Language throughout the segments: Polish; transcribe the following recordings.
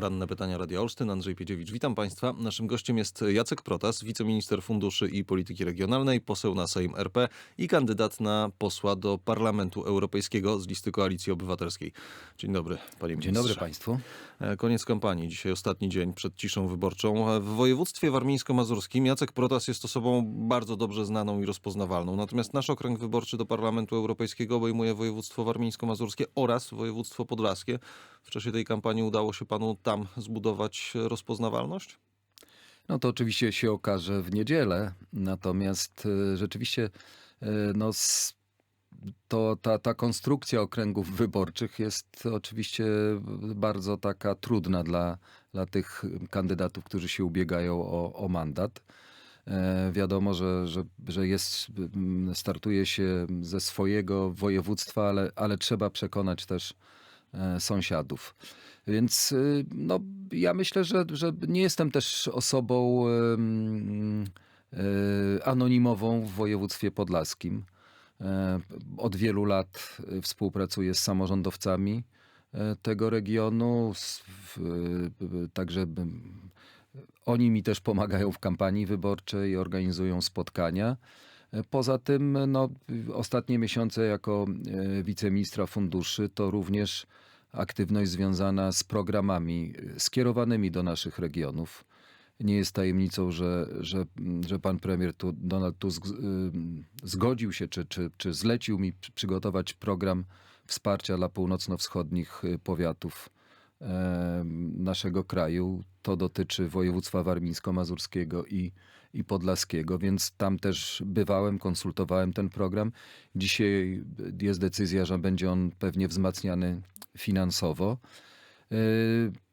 Poranne pytania Radia Olsztyn. Andrzej Piedziewicz, witam Państwa. Naszym gościem jest Jacek Protas, wiceminister funduszy i polityki regionalnej, poseł na Sejm RP i kandydat na posła do Parlamentu Europejskiego z listy Koalicji Obywatelskiej. Dzień dobry, panie ministrze. Dzień dobry Państwu. E, Koniec kampanii, dzisiaj ostatni dzień przed ciszą wyborczą. E, W województwie warmińsko-mazurskim Jacek Protas jest osobą bardzo dobrze znaną i rozpoznawalną. Natomiast nasz okręg wyborczy do Parlamentu Europejskiego obejmuje województwo warmińsko-mazurskie oraz województwo podlaskie. W czasie tej kampanii udało się panu tam zbudować rozpoznawalność? No to oczywiście się okaże w niedzielę, natomiast e, rzeczywiście e, no, to, ta, ta konstrukcja okręgów wyborczych jest oczywiście bardzo taka trudna dla, dla tych kandydatów, którzy się ubiegają o, o mandat. E, Wiadomo, że, że, że jest, m, startuje się ze swojego województwa, ale, ale trzeba przekonać też sąsiadów. Więc y, no, ja myślę, że, że nie jestem też osobą e, anonimową w województwie podlaskim. E, Od wielu lat współpracuję z samorządowcami e, tego regionu. Także oni mi też pomagają w kampanii wyborczej, organizują spotkania. E, Poza tym, no, ostatnie miesiące jako e, wiceministra funduszy to również aktywność związana z programami e, skierowanymi do naszych regionów. Nie jest tajemnicą, że, że, że pan premier tu, Donald Tusk ym, zgodził się, czy, czy, czy zlecił mi przy- przygotować program wsparcia dla północno-wschodnich powiatów naszego kraju. To dotyczy województwa warmińsko-mazurskiego i, i podlaskiego, więc tam też bywałem, konsultowałem ten program. Dzisiaj jest decyzja, że będzie on pewnie wzmacniany finansowo. Yy,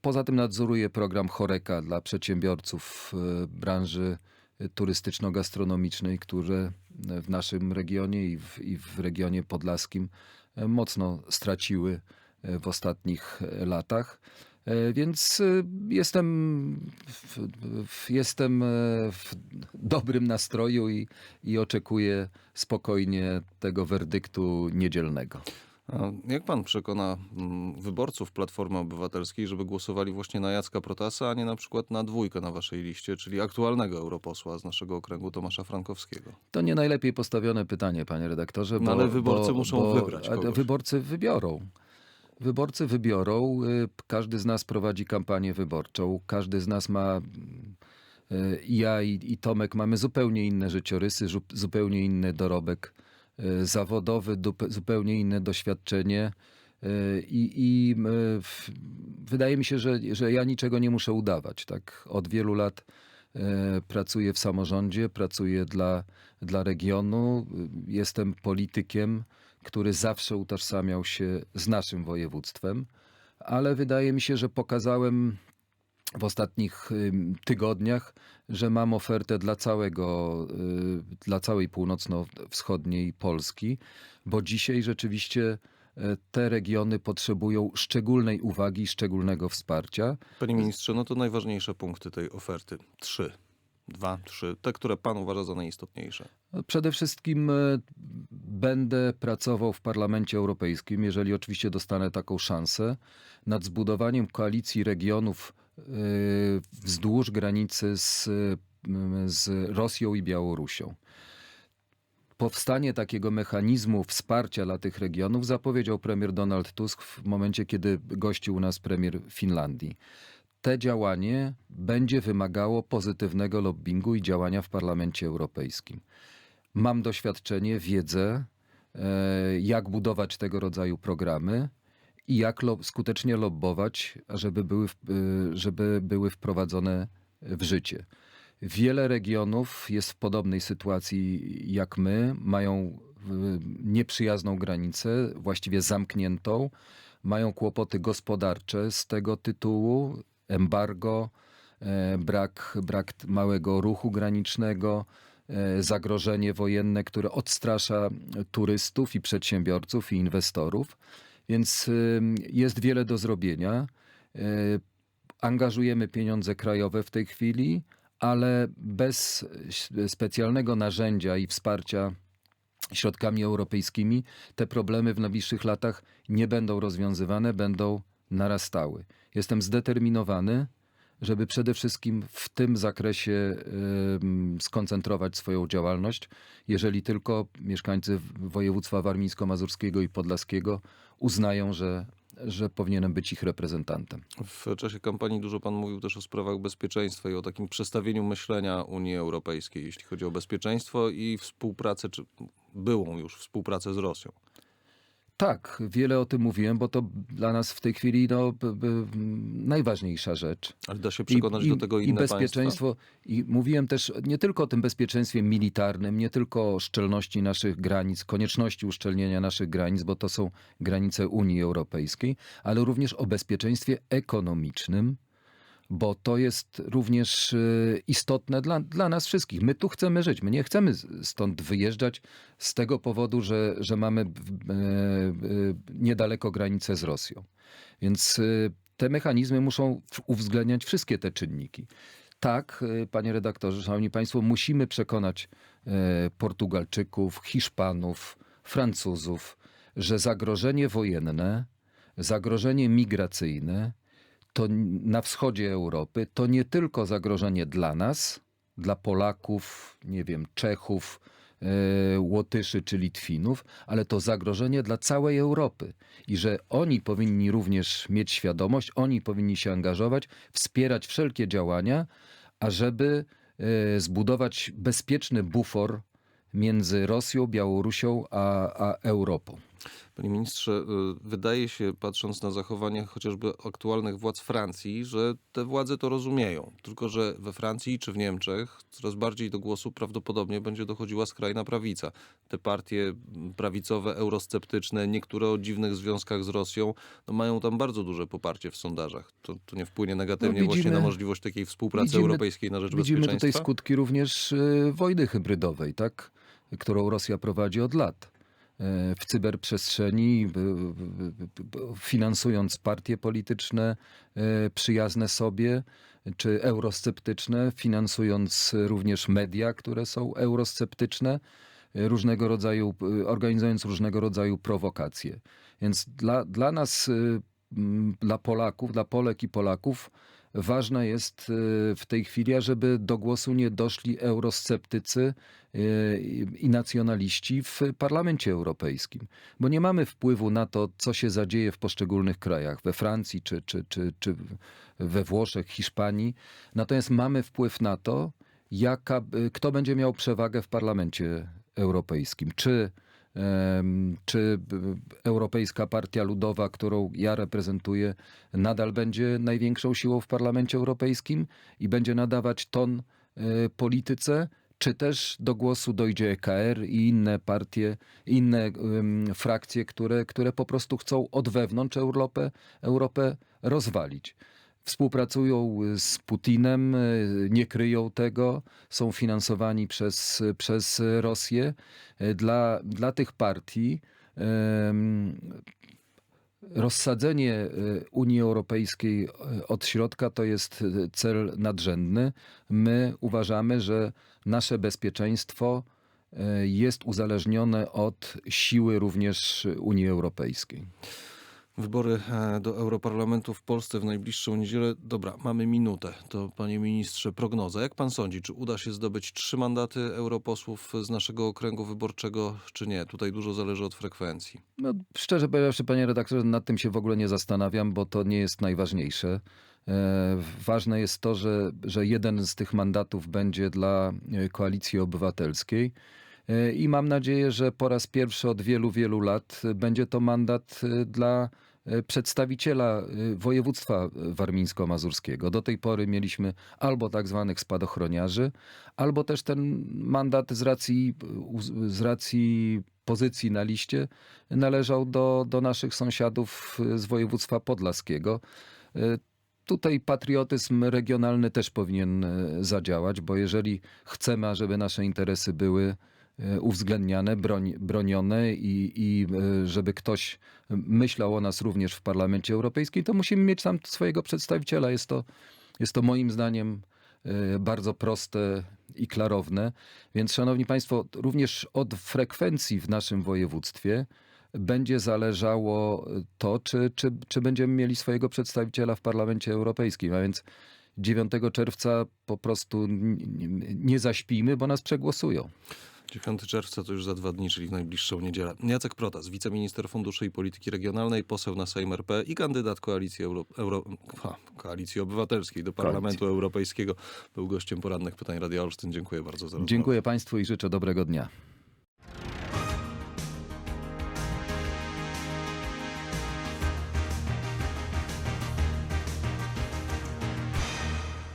Poza tym nadzoruję program Choreka dla przedsiębiorców yy, branży turystyczno-gastronomicznej, które w naszym regionie i w, i w regionie podlaskim e, mocno straciły e, w ostatnich e, latach. E, Więc e, jestem, w, w, jestem e, w dobrym nastroju i, i oczekuję spokojnie tego werdyktu niedzielnego. A jak pan przekona mm, wyborców Platformy Obywatelskiej, żeby głosowali właśnie na Jacka Protasa, a nie na przykład na dwójkę na waszej liście, czyli aktualnego europosła z naszego okręgu Tomasza Frankowskiego? To nie najlepiej postawione pytanie, panie redaktorze. No ale wyborcy muszą wybrać a kogoś. Wyborcy wybiorą. Wyborcy wybiorą. y, Każdy z nas prowadzi kampanię wyborczą. Każdy z nas ma. y, Ja i, i Tomek mamy zupełnie inne życiorysy, zupełnie inny dorobek y, zawodowy, zupełnie inne doświadczenie. I, i wydaje mi się, że, że ja niczego nie muszę udawać. Tak? Od wielu lat pracuję w samorządzie, pracuję dla, dla regionu. Jestem politykiem, który zawsze utożsamiał się z naszym województwem, ale wydaje mi się, że pokazałem w ostatnich tygodniach, że mam ofertę dla całego, y, dla całej północno-wschodniej Polski, bo dzisiaj rzeczywiście e, te regiony potrzebują szczególnej uwagi szczególnego wsparcia. Panie ministrze, no to najważniejsze punkty tej oferty. Trzy. Dwa, trzy. Te, które pan uważa za najistotniejsze. Przede wszystkim e, będę pracował w Parlamencie Europejskim, jeżeli oczywiście dostanę taką szansę, nad zbudowaniem koalicji regionów e, wzdłuż granicy z, m, z Rosją i Białorusią. Powstanie takiego mechanizmu wsparcia dla tych regionów zapowiedział premier Donald Tusk w momencie, kiedy gościł u nas premier Finlandii. Te działanie będzie wymagało pozytywnego lobbingu i działania w Parlamencie Europejskim. Mam doświadczenie, wiedzę, e, jak budować tego rodzaju programy i jak lo- skutecznie lobbować, żeby były, y, żeby były wprowadzone w życie. Wiele regionów jest w podobnej sytuacji jak my, mają nieprzyjazną granicę, właściwie zamkniętą, mają kłopoty gospodarcze z tego tytułu, embargo, e, brak, brak małego ruchu granicznego, e, zagrożenie wojenne, które odstrasza turystów i przedsiębiorców i inwestorów. Więc ym, jest wiele do zrobienia. E, Angażujemy pieniądze krajowe w tej chwili, ale bez specjalnego narzędzia i wsparcia środkami europejskimi te problemy w najbliższych latach nie będą rozwiązywane, będą narastały. Jestem zdeterminowany, żeby przede wszystkim w tym zakresie skoncentrować swoją działalność, jeżeli tylko mieszkańcy województwa warmińsko-mazurskiego i podlaskiego uznają, że, że powinienem być ich reprezentantem. W czasie kampanii dużo pan mówił też o sprawach bezpieczeństwa i o takim przestawieniu myślenia Unii Europejskiej, jeśli chodzi o bezpieczeństwo i współpracę, czy byłą już współpracę z Rosją. Tak, wiele o tym mówiłem, bo to dla nas w tej chwili no, b, b, najważniejsza rzecz. Ale da się przekonać do tego inne i bezpieczeństwo. I mówiłem też nie tylko o tym bezpieczeństwie militarnym, nie tylko o szczelności naszych granic, konieczności uszczelnienia naszych granic, bo to są granice Unii Europejskiej, ale również o bezpieczeństwie ekonomicznym, bo to jest również y, istotne dla, dla nas wszystkich. My tu chcemy żyć, my nie chcemy stąd wyjeżdżać z tego powodu, że, że mamy e, e, niedaleko granicę z Rosją. Więc y, te mechanizmy muszą uwzględniać wszystkie te czynniki. Tak, y, panie redaktorze, szanowni państwo, musimy przekonać e, Portugalczyków, Hiszpanów, Francuzów, że zagrożenie wojenne, zagrożenie migracyjne to na wschodzie Europy to nie tylko zagrożenie dla nas, dla Polaków, nie wiem, Czechów, e, Łotyszy czy Litwinów, ale to zagrożenie dla całej Europy i że oni powinni również mieć świadomość, oni powinni się angażować, wspierać wszelkie działania, ażeby e, zbudować bezpieczny bufor między Rosją, Białorusią a, a Europą. Panie ministrze, y, wydaje się, patrząc na zachowanie chociażby aktualnych władz Francji, że te władze to rozumieją. Tylko, że we Francji czy w Niemczech coraz bardziej do głosu prawdopodobnie będzie dochodziła skrajna prawica. Te partie prawicowe, eurosceptyczne, niektóre o dziwnych związkach z Rosją, no mają tam bardzo duże poparcie w sondażach. To, to nie wpłynie negatywnie No, właśnie widzimy- na możliwość takiej współpracy widzimy- europejskiej na rzecz Widzimy bezpieczeństwa? tutaj skutki również y, wojny hybrydowej, tak? którą Rosja prowadzi od lat. W cyberprzestrzeni, finansując partie polityczne e, przyjazne sobie, czy eurosceptyczne, finansując również media, które są eurosceptyczne, e, różnego rodzaju, e, organizując różnego rodzaju prowokacje. Więc dla, dla nas, dla Polaków, dla Polek i Polaków, ważne jest y, w tej chwili, żeby do głosu nie doszli eurosceptycy y, i- nacjonaliści w Parlamencie Europejskim. Bo nie mamy wpływu na to, co się zadzieje w poszczególnych krajach, we Francji czy, czy, czy, czy we Włoszech, Hiszpanii. Natomiast mamy wpływ na to, jaka, y, kto będzie miał przewagę w Parlamencie Europejskim. Czy czy Europejska Partia Ludowa, którą ja reprezentuję, nadal będzie największą siłą w Parlamencie Europejskim i będzie nadawać ton e, polityce, czy też do głosu dojdzie EKR i inne partie, inne frakcje, które, które po prostu chcą od wewnątrz Europę, Europę rozwalić. Współpracują z Putinem, e, nie kryją tego, są finansowani przez, przez Rosję. E, Dla, dla tych partii rozsadzenie Unii Europejskiej od środka to jest cel nadrzędny. My uważamy, że nasze bezpieczeństwo jest uzależnione od siły również Unii Europejskiej. Wybory e, do Europarlamentu w Polsce w najbliższą niedzielę. Dobra, mamy minutę. To panie ministrze, prognoza. Jak pan sądzi, czy uda się zdobyć trzy mandaty europosłów z naszego okręgu wyborczego, czy nie? Tutaj dużo zależy od frekwencji. No, szczerze powiedziawszy, panie redaktorze, nad tym się w ogóle nie zastanawiam, bo to nie jest najważniejsze. E, Ważne jest to, że, że jeden z tych mandatów będzie dla e, Koalicji Obywatelskiej. E, I mam nadzieję, że po raz pierwszy od wielu, wielu lat będzie to mandat e, dla e, przedstawiciela województwa warmińsko-mazurskiego. Do tej pory mieliśmy albo tak zwanych spadochroniarzy, albo też ten mandat z racji, z racji pozycji na liście należał do, do naszych sąsiadów z województwa podlaskiego. Tutaj patriotyzm regionalny też powinien zadziałać, bo jeżeli chcemy, żeby nasze interesy były uwzględniane, broń, bronione i, i e, żeby ktoś myślał o nas również w Parlamencie Europejskim, to musimy mieć tam swojego przedstawiciela. Jest to, jest to moim zdaniem e, bardzo proste i klarowne. Więc, szanowni państwo, również od frekwencji w naszym województwie będzie zależało to, czy, czy, czy będziemy mieli swojego przedstawiciela w Parlamencie Europejskim. A więc 9 czerwca po prostu nie zaśpimy, bo nas przegłosują. 9 czerwca to już za dwa dni, czyli w najbliższą niedzielę. Jacek Protas, wiceminister Funduszy i Polityki Regionalnej, poseł na Sejm RP i kandydat Koalicji, Euro, Euro, Koalicji Obywatelskiej do Parlamentu Europejskiego. Był gościem porannych pytań Radia Olsztyn. Dziękuję bardzo za rozmowę. Dziękuję Państwu i życzę dobrego dnia.